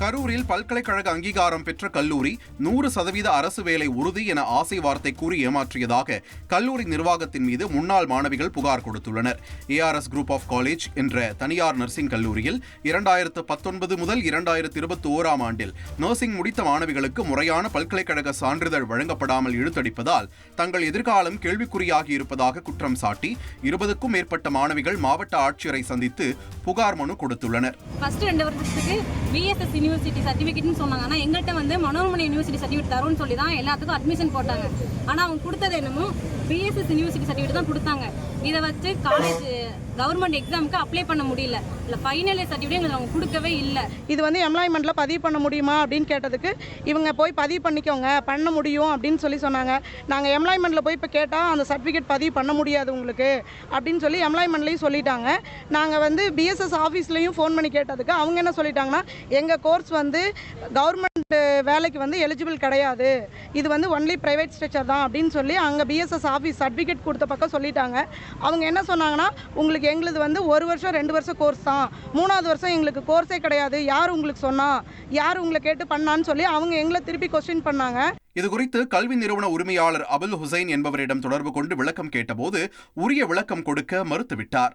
கரூரில் பல்கலைக்கழக அங்கீகாரம் பெற்ற கல்லூரி நூறு சதவீத அரசு வேலை உறுதி என ஆசை வார்த்தை கூறி ஏமாற்றியதாக கல்லூரி நிர்வாகத்தின் மீது முன்னாள் மாணவிகள் புகார் கொடுத்துள்ளனர். ஏஆர்எஸ் குரூப் ஆஃப் காலேஜ் என்ற தனியார் நர்சிங் கல்லூரியில் இரண்டாயிரத்து பத்தொன்பது முதல் இரண்டாயிரத்து இருபத்தி ஓராம் ஆண்டில் நர்சிங் முடித்த மாணவிகளுக்கு முறையான பல்கலைக்கழக சான்றிதழ் வழங்கப்படாமல் இழுத்தடிப்பதால் தங்கள் எதிர்காலம் கேள்விக்குறியாகி இருப்பதாக குற்றம் சாட்டி இருபதுக்கும் மேற்பட்ட மாணவிகள் மாவட்ட ஆட்சியரை சந்தித்து புகார் மனு கொடுத்துள்ளனர். ஃபர்ஸ்ட் ரெண்டு வருஷத்துக்கு பிஎஸ்எஸ் யூனிவர்சிட்டி சர்டிஃபிகேட்னு சொன்னாங்க. ஆனால் எங்கள்கிட்ட வந்து மனோரமணி யூனிவர்சிட்டி சர்டிஃபிகேட் தரோன்னு சொல்லி தான் எல்லாத்துக்கும் அட்மிஷன் போட்டாங்க. ஆனால் அவங்க கொடுத்தது என்னமோ பிஎஸ்எஸ் யூனிவர்சிட்டி சர்டிஃபிகேட் தான் கொடுத்தாங்க. இதை வச்சு காலேஜ் கவர்மெண்ட் எக்ஸாமுக்கு அப்ளை பண்ண முடியல. இல்லை ஃபைனல் சர்டிஃபிகேட் எங்களுக்கு அவங்க கொடுக்கவே இல்லை. இது வந்து எம்ப்ளாய்மெண்ட்ல பதிவு பண்ண முடியுமா அப்படின்னு கேட்டதுக்கு இவங்க போய் பதிவு பண்ணிக்கோங்க பண்ண முடியும் அப்படின்னு சொல்லி சொன்னாங்க. நாங்கள் எம்ப்ளாய்மெண்ட்ல போய் இப்போ கேட்டால் அந்த சர்டிஃபிகேட் பதிவு பண்ண முடியாது உங்களுக்கு அப்படின்னு சொல்லி எம்ப்ளாய்மெண்ட்லேயும் சொல்லிட்டாங்க. நாங்கள் வந்து பிஎஸ்எஸ் ஆஃபீஸ்லேயும் ஃபோன் பண்ணி கேட்டதுக்கு அவங்க என்ன சொல்லிட்டாங்கன்னா எங்கள் கோர்ஸ் வந்து கவர்மெண்ட் வேலைக்கு வந்து எலிஜிபிள் கிடையாது. இது வந்து ஒன்லி ப்ரைவேட் ஸ்ட்ரக்சர் தான் அப்படின்னு சொல்லி அங்கே பிஎஸ்எஸ் ஆஃபீஸ் சர்டிஃபிகேட் கொடுத்த பக்கம் சொல்லிட்டாங்க. அவங்க என்ன சொன்னாங்கன்னா உங்களுக்கு எங்களுது வந்து ஒரு வருஷம் ரெண்டு வருஷம் கோர்ஸ் தான். மூணாவது வருஷம் எங்களுக்கு கோர்ஸே கிடையாது. யார் உங்களுக்கு சொன்னா? யார் உங்களை கேட்டு பண்ணான்னு சொல்லி அவங்க எங்களை திருப்பி கொஸ்டின் பண்ணாங்க. இது குறித்து கல்வி நிறுவன உரிமையாளர் அபுல் ஹுசைன் என்பவரிடம் தொடர்பு கொண்டு விளக்கம் கேட்டபோது உரிய விளக்கம் கொடுக்க மறுத்துவிட்டார்.